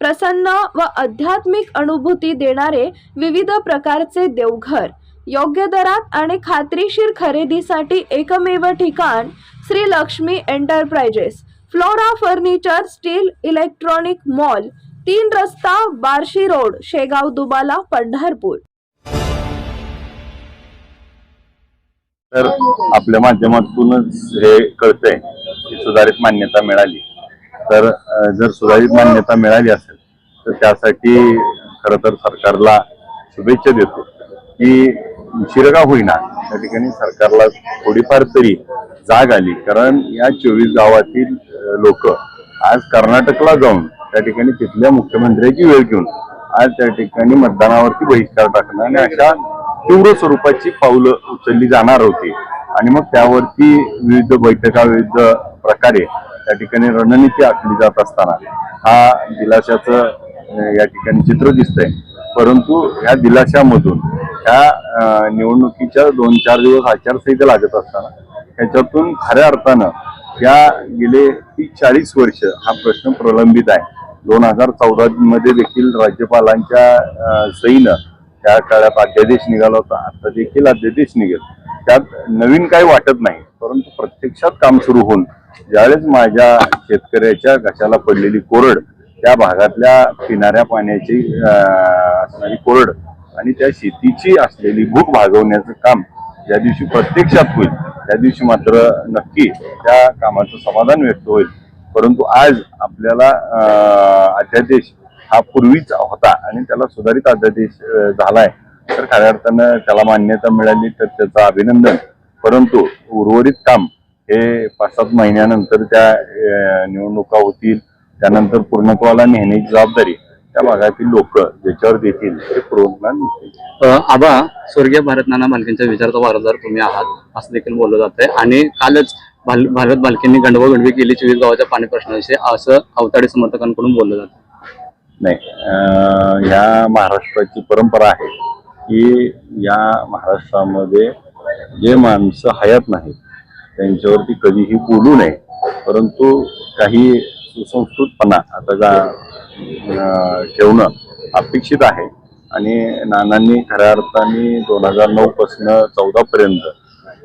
प्रसन्न व आध्यात्मिक अनुभूती देणारे विविध प्रकारचे देवघर. योग्य दरात आणि खात्रीशीर खरेदीसाठी एकमेव ठिकाण Shri Lakshmi enterprises. Flora furniture steel electronic mall तीन रस्ता बार्शी रोड शेगाव दुबाला पंढरपूर. तर आपल्या माध्यमातूनच हे कळतंय की सुधारित मान्यता मिळाली. तर जर सुधारित मान्यता मिळाली असेल तर त्यासाठी खर तर सरकारला शुभेच्छा देतो की शिरगा होईना त्या ठिकाणी सरकारला थोडीफार तरी जाग आली. कारण या चोवीस गावातील लोक आज कर्नाटकला जाऊन त्या ठिकाणी तिथल्या मुख्यमंत्र्याची वेळ घेऊन आज त्या ठिकाणी मतदानावरती बहिष्कार टाकणं आणि अशा तीव्र स्वरूपाची पावलं उचलली जाणार होती. आणि मग त्यावरती विविध बैठका विविध प्रकारे त्या ठिकाणी रणनीती आखली जात असताना हा दिलाशाचं या ठिकाणी चित्र दिसतंय. परंतु ह्या दिलाशामधून ह्या निवडणुकीच्या दोन चार दिवस आचारसंहिता लागत असताना ह्याच्यातून खऱ्या अर्थानं या गेले तीस चाळीस वर्ष हा प्रश्न प्रलंबित आहे. दोन हजार चौदा मध्ये देखील राज्यपालांच्या अं, सहीनं त्या काळात अध्यादेश निघाला होता. आता देखील अध्यादेश निघेल. त्यात नवीन काही वाटत नाही परंतु प्रत्यक्षात काम सुरू होऊन ज्यावेळेस माझ्या शेतकऱ्याच्या घशाला पडलेली कोरड त्या भागातल्या पिणाऱ्या पाण्याची असणारी कोरड आणि त्या शेतीची असलेली भूक भागवण्याचं काम ज्या दिवशी प्रत्यक्षात होईल त्या दिवशी मात्र नक्की त्या कामाचं समाधान व्यक्त होईल. परंतु आज आपल्याला अध्यादेश हा पूर्वीच होता आणि त्याला सुधारित अध्यादेश झालाय. तर खऱ्या अर्थानं त्याला मान्यता मिळाली तर त्याचं अभिनंदन. परंतु उर्वरित काम हे पाच सात महिन्यानंतर त्या निवडणुका होतील त्यानंतर पूर्णत्वाला नेण्याची जबाबदारी त्या भागातील लोक ज्याच्यावर देतील ते पूर्णत्वाला आबा स्वर्गीय भारत नाना मालकींच्या विचाराचा वारसदार तुम्ही आहात असं देखील बोललं जात आहे आणि कालच भाल- भारत मालकींनी गंडवगंडवी केली चोवीस गावाच्या पाणी प्रश्नाविषयी असं अवताडे समर्थकांकडून बोललं जातं नाही ह्या महाराष्ट्राची परंपरा आहे की या महाराष्ट्रामध्ये जे माणसं हयात नाहीत त्यांच्यावरती कधीही बोलू नये. परंतु काही सुसंस्कृतपणा आता जा ठेवणं अपेक्षित आहे. आणि नानांनी खऱ्या अर्थाने दोन हजार नऊपासनं चौदापर्यंत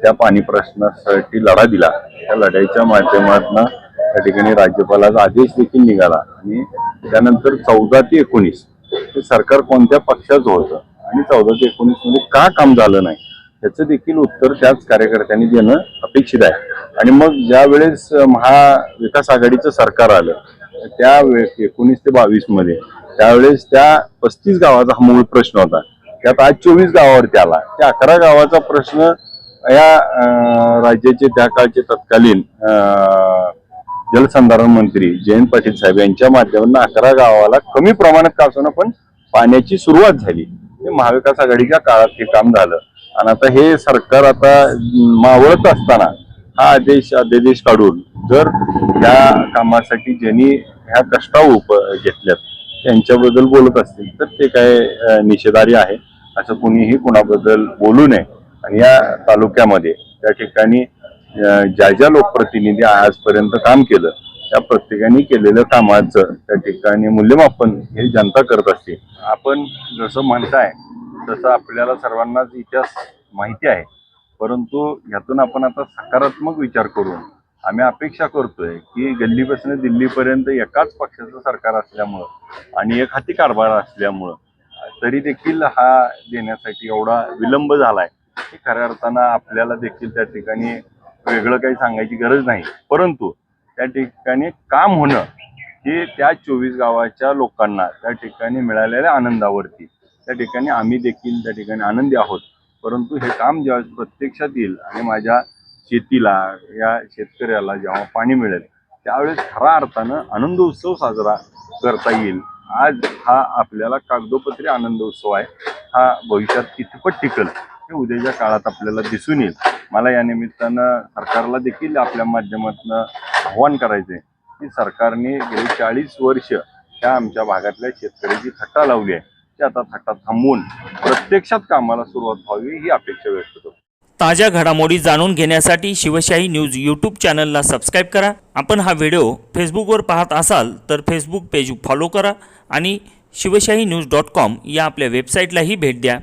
त्या पाणी प्रश्नासाठी लढा दिला. त्या लढाईच्या माध्यमातून त्या ठिकाणी राज्यपालाचा आदेश देखील निघाला. आणि त्यानंतर चौदा ते एकोणीस हे सरकार कोणत्या पक्षाचं होतं आणि चौदा ते एकोणीसमध्ये का काम झालं नाही याचं देखील उत्तर त्याच कार्यकर्त्यांनी देणं अपेक्षित आहे. आणि मग ज्या वेळेस महाविकास आघाडीचं सरकार आलं त्या एकोणीस ते बावीसमध्ये त्यावेळेस त्या पस्तीस गावाचा हा मूळ प्रश्न होता. त्यात आज चोवीस गावावरती आला. त्या अकरा गावाचा प्रश्न या राज्याचे त्या काळचे तत्कालीन जलसंधारण मंत्री जयंत पाटील साहेब यांच्या माध्यमातून अकरा गावाला कमी प्रमाणात का पण पाण्याची सुरुवात झाली. हे महाविकास आघाडीच्या काळात हे काम झालं. आणि आता हे सरकार आता मावळत असताना हा आदेश अध्यादेश काढून जर या कामासाठी ज्यांनी ह्या कष्टावर उप घेतल्यात त्यांच्याबद्दल बोलत असतील तर ते काय निषेधारी आहे असं कुणीही कुणाबद्दल बोलू नये. आणि या तालुक्यामध्ये त्या ठिकाणी ज्या ज्या लोकप्रतिनिधी आजपर्यंत काम केलं त्या प्रत्येकाने केलेलं कामाचं त्या ठिकाणी मूल्यमापन हे जनता करत असते. आपण जसं म्हणताय तसं आपल्याला सर्वांनाच इतिहास माहिती आहे परंतु यातून आपण आता सकारात्मक विचार करून आम्ही अपेक्षा करतोय की गल्लीपासून दिल्लीपर्यंत एकाच पक्षाचं सरकार असल्यामुळं आणि एक हाती कारभार असल्यामुळं तरी देखील हा देण्यासाठी एवढा विलंब झालाय. हे खऱ्या अर्थानं आपल्याला देखील त्या ठिकाणी वेगळं काही सांगायची गरज नाही. परंतु त्या ठिकाणी काम होणं हे त्या चोवीस गावाच्या लोकांना त्या ठिकाणी मिळालेल्या आनंदावरती त्या ठिकाणी आम्ही देखील त्या ठिकाणी आनंदी आहोत. परंतु हे काम ज्यावेळेस प्रत्यक्षात येईल आणि माझ्या शेतीला या शेतकऱ्याला जेव्हा पाणी मिळेल त्यावेळेस खऱ्या अर्थानं आनंद उत्सव साजरा करता येईल. आज हा आपल्याला कागदोपत्री आनंद उत्सव आहे. हा भविष्यात कितपत टिकल हे उद्याच्या काळात आपल्याला दिसून येईल. मला या निमित्तानं सरकारला देखील आपल्या माध्यमातून आव्हान करायचं आहे की सरकारने गेली चाळीस वर्ष त्या आमच्या भागातल्या शेतकऱ्याची थट्टा लावली आहे. ते आता थट्टा थांबवून प्रत्यक्षात कामाला सुरुवात व्हावी ही अपेक्षा व्यक्त करतो. ताज्या घडामोडी जाणून घेण्यासाठी शिवशाही न्यूज यूट्यूब चॅनलला सबस्क्राईब करा. आपण हा व्हिडिओ फेसबुकवर पाहत असाल तर फेसबुक पेज फॉलो करा आणि शिवशाही न्यूज डॉट कॉम या आपल्या वेबसाईटलाही भेट द्या.